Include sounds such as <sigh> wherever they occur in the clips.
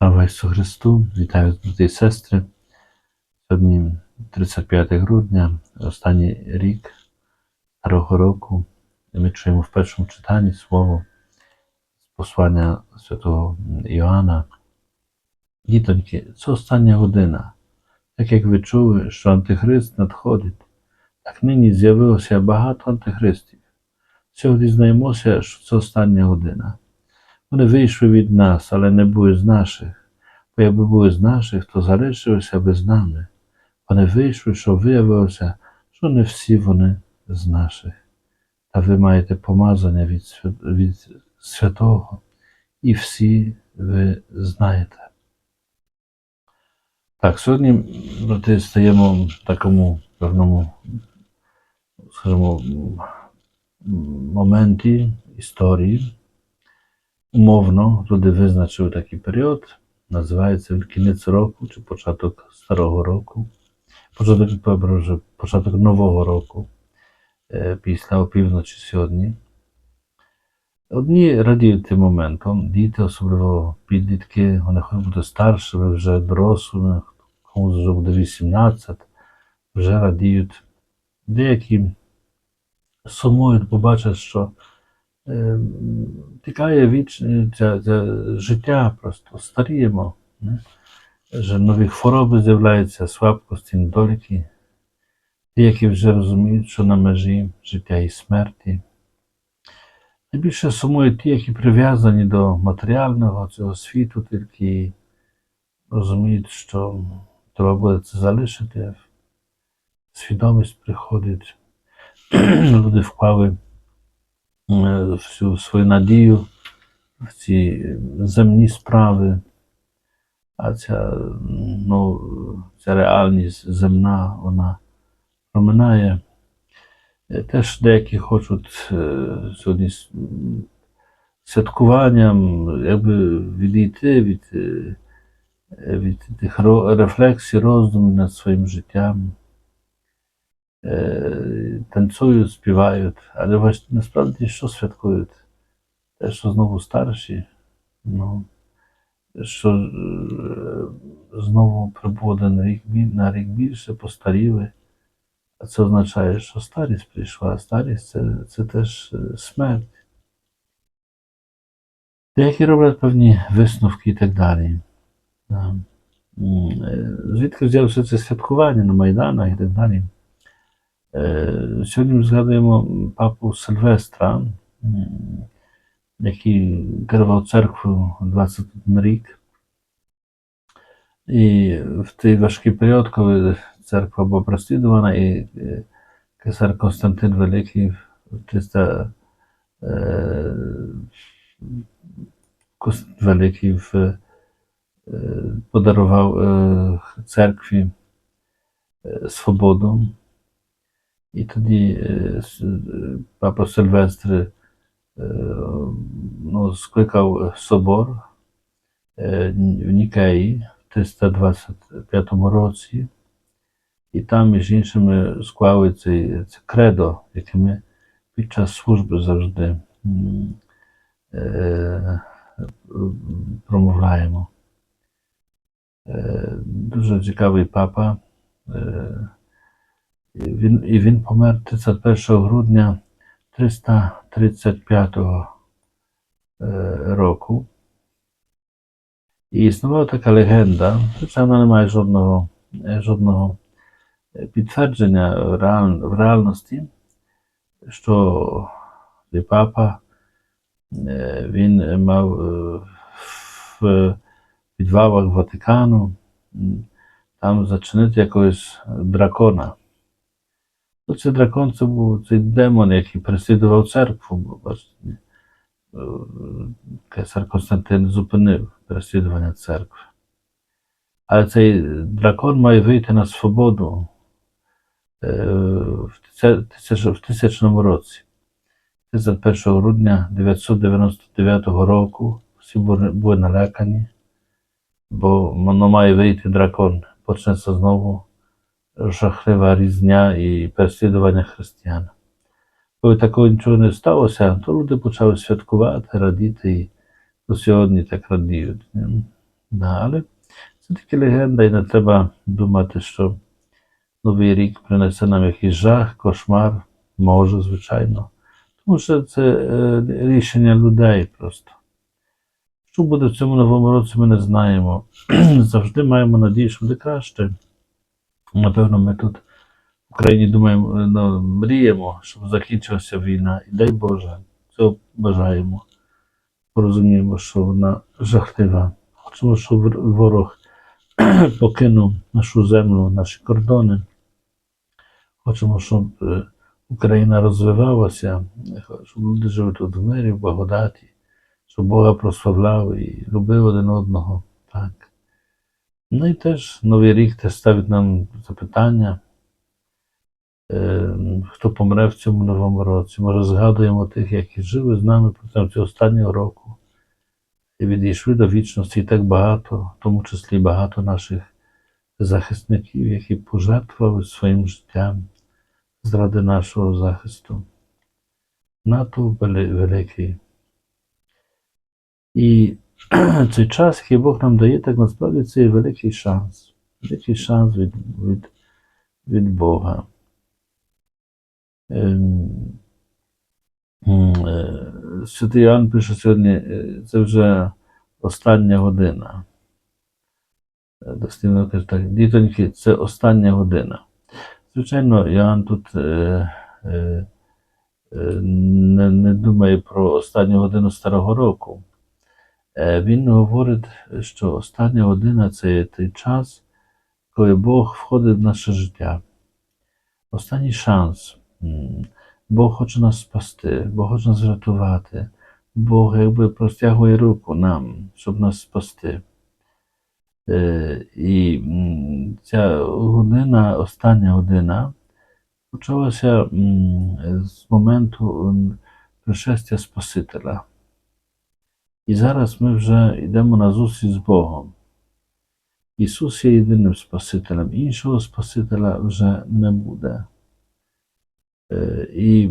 Слава Ісусу Христу! Вітаю брати і сестри. Сьогодні 35 грудня, останній рік старого року. І ми чуємо в першому читанні слово з послання святого Іоанна. Дітоньки, це остання година. Так як ви чули, що Антихрист надходить, так нині з'явилося багато антихристів. Сьогодні дізнаємося, що це остання година. Вони вийшли від нас, але не були з наших. Бо якби були з наших, то залишилися би з нами. Вони вийшли, що виявилося, що не всі вони з наших. Та ви маєте помазання від, від святого, і всі ви знаєте. Так, сьогодні, брати, стаємо в такому певному, скажімо, моменті історії. Умовно люди визначили такий період, називається він кінець року чи початок старого року, початок, перепрошую, початок нового року е, після опівночі сьогодні. Одні радіють тим моментом, діти, особливо підлітки, вони хочуть бути старшими, вже дорослими, комусь вже буде 18, вже радіють. Деякі сумують, побачать, що тікає віч, це життя, просто старіємо. Не? Że нові хвороби з'являються, слабкості, недоліки. Ті, які вже розуміють, що на межі життя і смерті. Найбільше сумують ті, які прив'язані до матеріального цього світу, тільки розуміють, що треба буде це залишити. Свідомість приходить. <clears throat> Люди вклали е, всю свою надію в ці земні справи, а ця, ну, ця реальність земна, вона проминає. Е, Теж деякі хочуть е, сьогодні святкуванням якби відійти від, е, від тих рефлексій, роздумів над своїм життям. Е, танцюють, співають, але ваш- насправді що святкують? Те, що знову старші, ну, що е, знову прибув один рік на рік більше, постаріли. А це означає, що старість прийшла, а старість це, це теж е, смерть. Деякі роблять певні висновки і так далі. Звідки взялося це святкування на Майданах і так далі? Е, Сьогодні ми згадуємо папу Сильвестра, який керував церквою 21 рік. І в той важкий період, коли церква була розслідувана, і е, кесар Константин Великий 300 е, Великий подарував церкві свободу. І тоді е, с- е, папа Сильвестр е, ну, скликав собор е, в Нікеї в 325 році, і там, між іншими, склали це, це кредо, яке ми під час служби завжди м, е, промовляємо. Е, дуже цікавий папа. Е, і він, і він помер 31 грудня 335 е, року. І існувала така легенда, хоча вона не має жодного, е, жодного е, підтвердження в, реаль, в реальності, що папа він мав в підвалах Ватикану там зачинити якогось дракона. То цей дракон це був цей демон, який переслідував церкву. бо, бачите, е, Кесар Константин зупинив переслідування церкви. Але цей дракон має вийти на свободу е, в тисячному році. 31 грудня 999 року всі були налякані, бо воно має вийти дракон. Почнеться знову жахлива різня і переслідування християн. Коли такого нічого не сталося, то люди почали святкувати, радіти і до сьогодні так радіють. Да, але це тільки легенда, і не треба думати, що Новий рік принесе нам якийсь жах, кошмар, може, звичайно. Тому що це е, рішення людей просто. Що буде в цьому новому році, ми не знаємо. <clears throat> Завжди маємо надію, що буде краще. Напевно, ми тут в Україні думаємо, ну, мріємо, щоб закінчилася війна. І дай Боже, цього бажаємо. Розуміємо, що вона жахлива. Хочемо, щоб ворог <clears throat> покинув нашу землю, наші кордони. Хочемо, щоб е, Україна розвивалася, щоб люди жили тут в мирі, в благодаті, щоб Бога прославляв і любив один одного. Так. Ну і теж Новий рік теж ставить нам запитання, е, хто помре в цьому новому році. Може, згадуємо тих, які жили з нами протягом цього останнього року і відійшли до вічності і так багато, в тому числі багато наших захисників, які пожертвували своїм життям заради нашого захисту. НАТО великий. І <clears throat> цей час, який Бог нам дає, так насправді це є великий шанс. Великий шанс від, від, від Бога. Ем, е, Святий Іоанн пише сьогодні, е, це вже остання година. Е, Дослівно каже так, дітоньки, це остання година. Звичайно, Іоанн тут не, не думає про останню годину Старого року. Е, Він говорить, що остання година це той час, коли Бог входить в наше життя. Останній шанс. Бог хоче нас спасти, Бог хоче нас врятувати. Бог якби простягує руку нам, щоб нас спасти. Е, І ця година, остання година, почалася з моменту пришестя Спасителя. І зараз ми вже йдемо на зустріч з Богом. Ісус є єдиним Спасителем, іншого Спасителя вже не буде. Е, І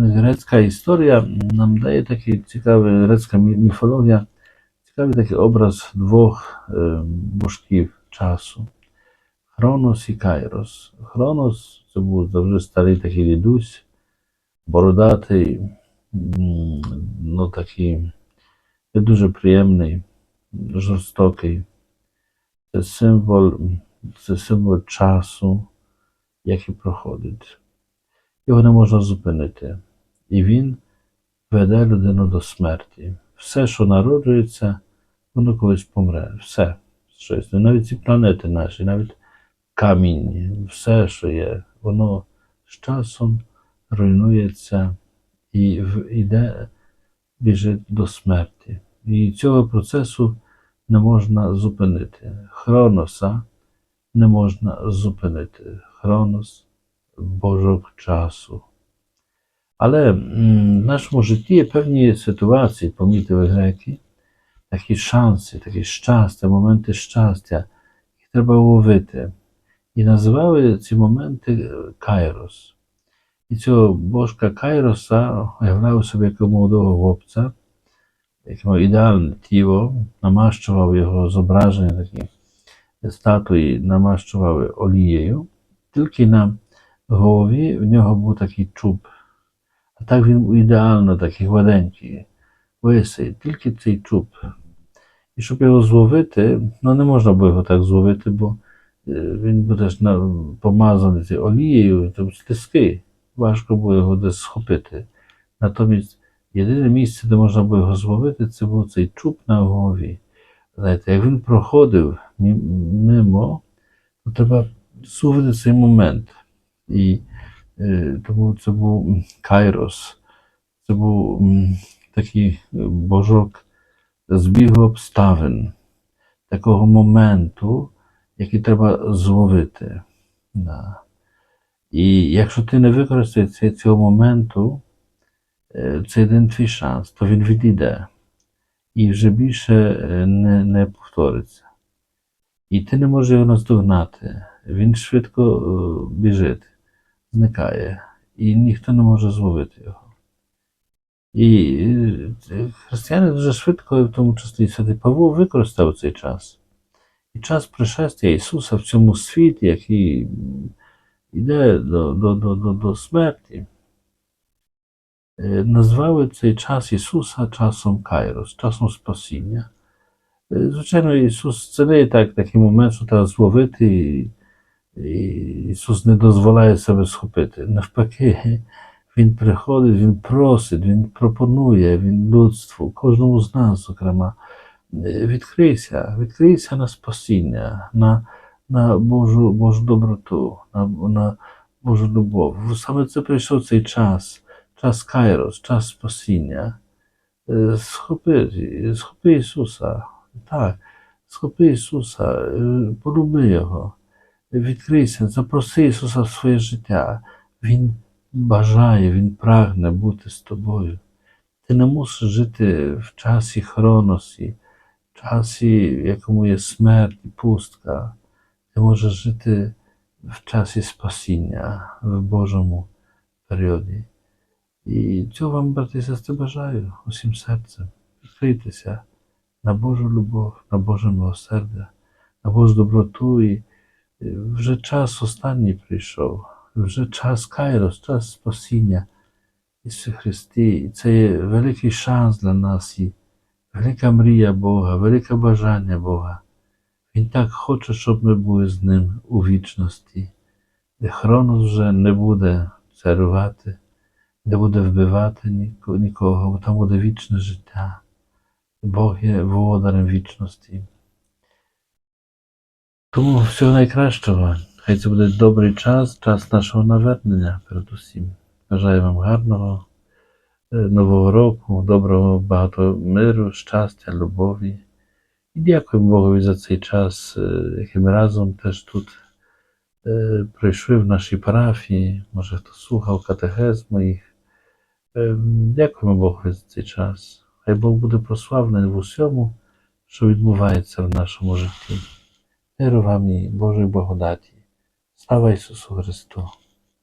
грецька історія нам дає такий цікавий, грецька міфологія, цікавий такий образ двох е, божків часу. Хронос і Кайрос. Хронос це був завжди старий такий дідусь, бородатий, ну такий не дуже приємний, жорстокий. Це символ, це символ часу, який проходить. Його не можна зупинити. І він веде людину до смерті. Все, що народжується, воно колись помре. Все. Щось. Навіть ці планети наші, навіть камінь, все, що є, воно з часом руйнується і йде, біжить до смерті. І цього процесу не можна зупинити. Хроноса не можна зупинити. Хронос Божок часу. Але в нашому житті є певні ситуації, помітили греки, такі шанси, такі щастя, моменти щастя, які треба ловити. І називали ці моменти е, Кайрос. І цього божка Кайроса уявляв собі як молодого хлопця, який мав ідеальне тіло, намащував його зображення такі статуї, намащували олією, тільки на голові в нього був такий чуб. А так він був ідеально такий гладенький, лисий, тільки цей чуб. І щоб його зловити, ну не можна було його так зловити, бо е, він буде ж помазаний цією олією, там стиски. Важко було його десь схопити. Натомість єдине місце, де можна було його зловити, це був цей чуб на голові. Знаєте, як він проходив мимо, то треба зловити цей момент. І е, тому це був Кайрос, це був м, такий божок збігу обставин, такого моменту, який треба зловити. Да. І якщо ти не використаєш цього моменту, е, це один твій шанс, то він відійде і вже більше е, не, не повториться. І ти не можеш його наздогнати. Він швидко е, біжить, зникає, і ніхто не може зловити його. І християни дуже швидко, в тому числі Святий Павло, використав цей час. І час пришестя Ісуса в цьому світі, який йде до, до, до, до, до смерті, е, назвали цей час Ісуса часом Кайрос, часом спасіння. Е, Звичайно, Ісус це не так, такий момент, що треба зловити, і, і Ісус не дозволяє себе схопити. Навпаки, Він приходить, Він просить, Він пропонує, Він людству, кожному з нас, зокрема, е, відкрийся, відкрийся на спасіння, на, на Божу, Божу доброту, на, на Божу любов. Саме це прийшов цей час, час Кайрос, час спасіння. Е, Схопи, схопи Ісуса, так, схопи Ісуса, е, полюби Його, відкрийся, запроси Ісуса в своє життя. Він бажає, Він прагне бути з тобою. Ти не мусиш жити в часі хроносі, в часі, в якому є смерть і пустка. Ти можеш жити в часі спасіння, в Божому періоді. І цього вам, брати і сестри, бажаю усім серцем. Відкрийтеся на Божу любов, на Боже милосердя, на Божу доброту. І вже час останній прийшов, вже час Кайрос, час спасіння Ісусі Христі. І це є великий шанс для нас, і велика мрія Бога, велике бажання Бога. Він так хоче, щоб ми були з Ним у вічності, де Хронос вже не буде царювати, не буде вбивати ніко- нікого, бо там буде вічне життя. Бог є володарем вічності. Тому всього найкращого. Хай це буде добрий час, час нашого навернення передусім. Бажаю вам гарного е, нового року, доброго багато миру, щастя, любові. І дякуємо Богові за цей час, е, який ми разом теж тут е, пройшли в нашій парафії. Може, хто слухав катехез моїх. Е, Дякуємо Богові за цей час. Хай Бог буде прославлений в усьому, що відбувається в нашому житті. Миру вам і Божої благодаті. Слава Ісусу Христу!